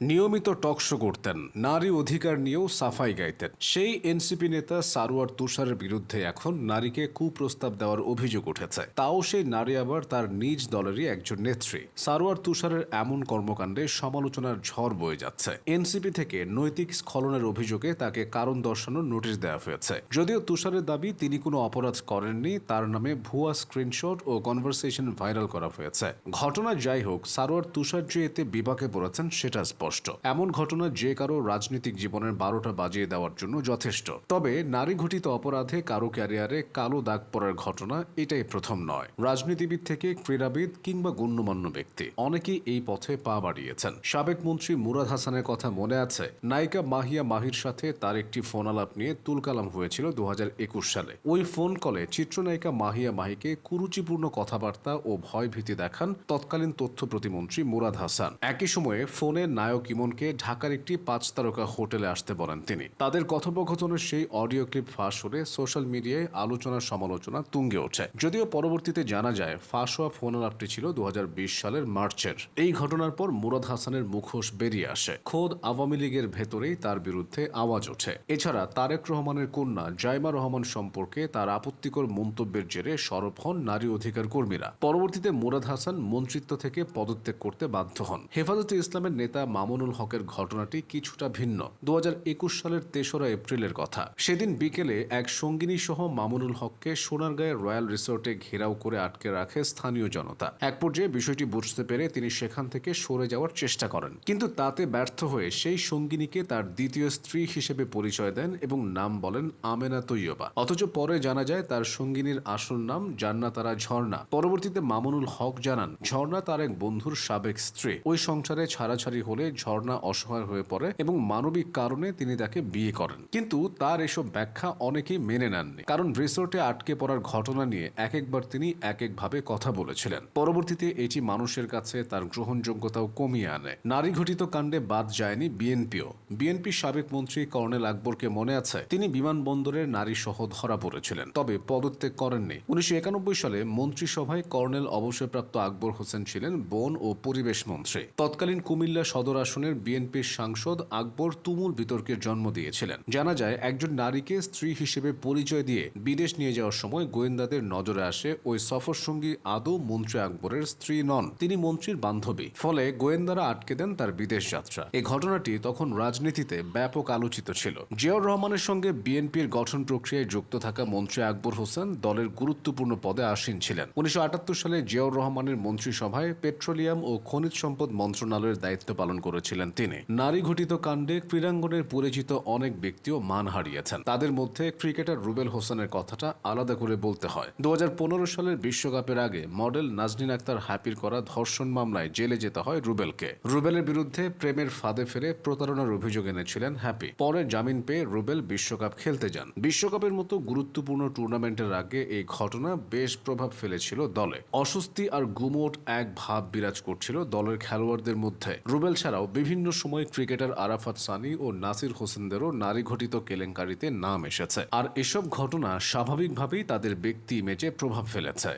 নিয়মিত টকশো করতেন, নারী অধিকার নিয়েও সাফাই গাইতেন। সেই এনসিপি নেতা সারোয়ার তুষারের বিরুদ্ধে এখন নারীকে কুপ্রস্তাব দেওয়ার অভিযোগ উঠেছে। তাও সেই নারী আবার তার নিজ দলেরই একজন নেত্রী। সারোয়ার তুষারের এমন কর্মকাণ্ডে সমালোচনার ঝড় বয়ে যাচ্ছে। এনসিপি থেকে নৈতিক স্খলনের অভিযোগে তাকে কারণ দর্শানোর নোটিশ দেওয়া হয়েছে। যদিও তুষারের দাবি, তিনি কোনো অপরাধ করেননি, তার নামে ভুয়া স্ক্রিনশট ও কনভারসেশন ভাইরাল করা হয়েছে। ঘটনা যাই হোক, সারোয়ার তুষার যে এতে বিপাকে পড়েছেন, সেটা স্পষ্ট। এমন ঘটনা যে কারও রাজনৈতিক জীবনের বারোটা বাজিয়ে দেওয়ার জন্য যথেষ্ট। তবে নারী ঘটিত অপরাধে কারও ক্যারিয়ারে কালো দাগ পড়ার ঘটনা এটাই প্রথম নয়। রাজনীতিবিদ থেকে ক্রীড়াবিদ কিংবা গণ্যমান্য ব্যক্তি অনেকেই এই পথে পা বাড়িয়েছেন। সাবেক মন্ত্রী মুরাদ হাসানের কথা মনে আছে। নায়িকা মাহিয়া মাহির সাথে তার একটি ফোন আলাপ নিয়ে তুলকালাম হয়েছিল দু হাজার একুশ সালে। ওই ফোন কলে চিত্রনায়িকা মাহিয়া মাহিকে কুরুচিপূর্ণ কথাবার্তা ও ভয় ভীতি দেখান তৎকালীন তথ্য প্রতিমন্ত্রী মুরাদ হাসান। একই সময়ে ফোনে নায়ক ইমনকে ঢাকার একটি পাঁচ তারকা হোটেলে আসতে বলেন তিনি। তাদের কথোপকথনের সেই অডিও ক্লিপ ফাঁস হলে সোশ্যাল মিডিয়ায় আলোচনা সমালোচনা তুঙ্গে ওঠে। যদিও পরবর্তীতে জানা যায় ফাঁস হওয়া ফোন আলাপটি ছিল দু সালের মার্চের। এই ঘটনার পর মুরাদ হাসানের মুখোশ বেরিয়ে আসে। খোদ আওয়ামী লীগের ভেতরেই তার বিরুদ্ধে আওয়াজ ওঠে। এছাড়া তারেক রহমানের কন্যা জাইমা রহমান সম্পর্কে তার আপত্তিকর মন্তব্যের জেরে সরব হন নারী অধিকার কর্মীরা। পরবর্তীতে মুরাদ হাসান মন্ত্রিত্ব থেকে পদত্যাগ করতে বাধ্য হন। হেফাজতে ইসলামের নেতা মামুনুল হকের ঘটনাটি কিছুটা ভিন্ন। দুহাজার একুশ সালের তেসরা এপ্রিলের কথা। সেদিন বিকেলে এক সঙ্গিনী সহ মামুনুল হককে সোনারগাঁয়ের রয়্যাল রিসোর্টে ঘেরাও করে আটকে রাখে স্থানীয় জনতা। এক পর্যায়ে বিষয়টি বুঝতে পেরে তিনি সেখান থেকে সরে যাওয়ার চেষ্টা করেন। কিন্তু তাতে ব্যর্থ হয়ে সেই সঙ্গিনীকে তার দ্বিতীয় স্ত্রী হিসেবে পরিচয় দেন এবং নাম বলেন আমেনা তৈয়বা। অথচ পরে জানা যায় তার সঙ্গিনীর আসল নাম জান্নাতারা ঝর্ণা। পরবর্তীতে মামুনুল হক জানান, ঝর্ণা তার এক বন্ধুর সাবেক স্ত্রী। ওই সংসারে ছাড়াছাড়ি হলে ঝর্ণা অসহায় হয়ে পড়ে এবং মানবিক কারণে তিনি তাকে বিয়ে করেন। কিন্তু তার এসব ব্যাখ্যা অনেকেই মেনে নেননি, কারণ রিসোর্টে আটকে পড়ার ঘটনা নিয়ে এক একবার তিনি এক একভাবে কথা বলেছিলেন। পরবর্তীতে এটি মানুষের কাছে তার গ্রহণযোগ্যতাও কমিয়ে আনে। নারী ঘটিত কাণ্ডে বাদ যায়নি বিএনপিও। বিএনপি সাবেক মন্ত্রী কর্নেল আকবরকে মনে আছে, তিনি বিমানবন্দরের নারী সহ ধরা পড়েছিলেন, তবে পদত্যাগ করেননি। উনিশশো একানব্বই সালে মন্ত্রিসভায় কর্নেল অবসরপ্রাপ্ত আকবর হোসেন ছিলেন বন ও পরিবেশ মন্ত্রী। তৎকালীন কুমিল্লা সদর আসনের বিএনপির সাংসদ আকবর তুমুল বিতর্কের জন্ম দিয়েছিলেন। জানা যায়, একজন নারীকে স্ত্রী হিসেবে পরিচয় দিয়ে বিদেশ নিয়ে যাওয়ার সময় গোয়েন্দাদের নজরে আসে ওই সফর সঙ্গী আদৌ মন্ত্রী আকবরের স্ত্রী নন, তিনি মন্ত্রীর বান্ধবী। ফলে গোয়েন্দারা আটকে দেন তার বিদেশ যাত্রা। এই ঘটনাটি তখন রাজনীতিতে ব্যাপক আলোচিত ছিল। জিয়াউর রহমানের সঙ্গে বিএনপির গঠন প্রক্রিয়ায় যুক্ত থাকা মন্ত্রী আকবর হোসেন দলের গুরুত্বপূর্ণ পদে আসীন ছিলেন। উনিশশো আটাত্তর সালে জিয়াউর রহমানের মন্ত্রিসভায় পেট্রোলিয়াম ও খনিজ সম্পদ মন্ত্রণালয়ের দায়িত্ব পালন করেছিলেন তিনি। নারী ঘটিত কাণ্ডে ক্রীড়াঙ্গনের পরিচিত অনেক ব্যক্তিও মান হারিয়েছেন। তাদের মধ্যে ক্রিকেটার রুবেল হোসেনের কথাটা আলাদা করে বলতে হয়। দুহাজার পনেরো সালের বিশ্বকাপের আগে মডেল নাজনীন আক্তার হ্যাপির করা ধর্ষণ মামলায় জেলে যেতে হয় রুবেলকে। রুবেলের বিরুদ্ধে প্রেমের ফাঁদে ফেরে প্রতারণার অভিযোগ এনেছিলেন হ্যাপি। পরে জামিন পেয়ে রুবেল বিশ্বকাপ খেলতে যান। বিশ্বকাপের মতো গুরুত্বপূর্ণ টুর্নামেন্টের আগে এই ঘটনা বেশ প্রভাব ফেলেছিল দলে। অস্বস্তি আর গুমোট এক ভাব বিরাজ করছিল দলের খেলোয়াড়দের মধ্যে। রুবেল ছাড়াও বিভিন্ন সময় ক্রিকেটার আরাফাত সানি ও নাসির হোসেনদেরও নারী ঘটিত কেলেঙ্কারিতে নাম এসেছে। আর এসব ঘটনা স্বাভাবিকভাবেই তাদের ব্যক্তি ইমেজে প্রভাব ফেলেছে।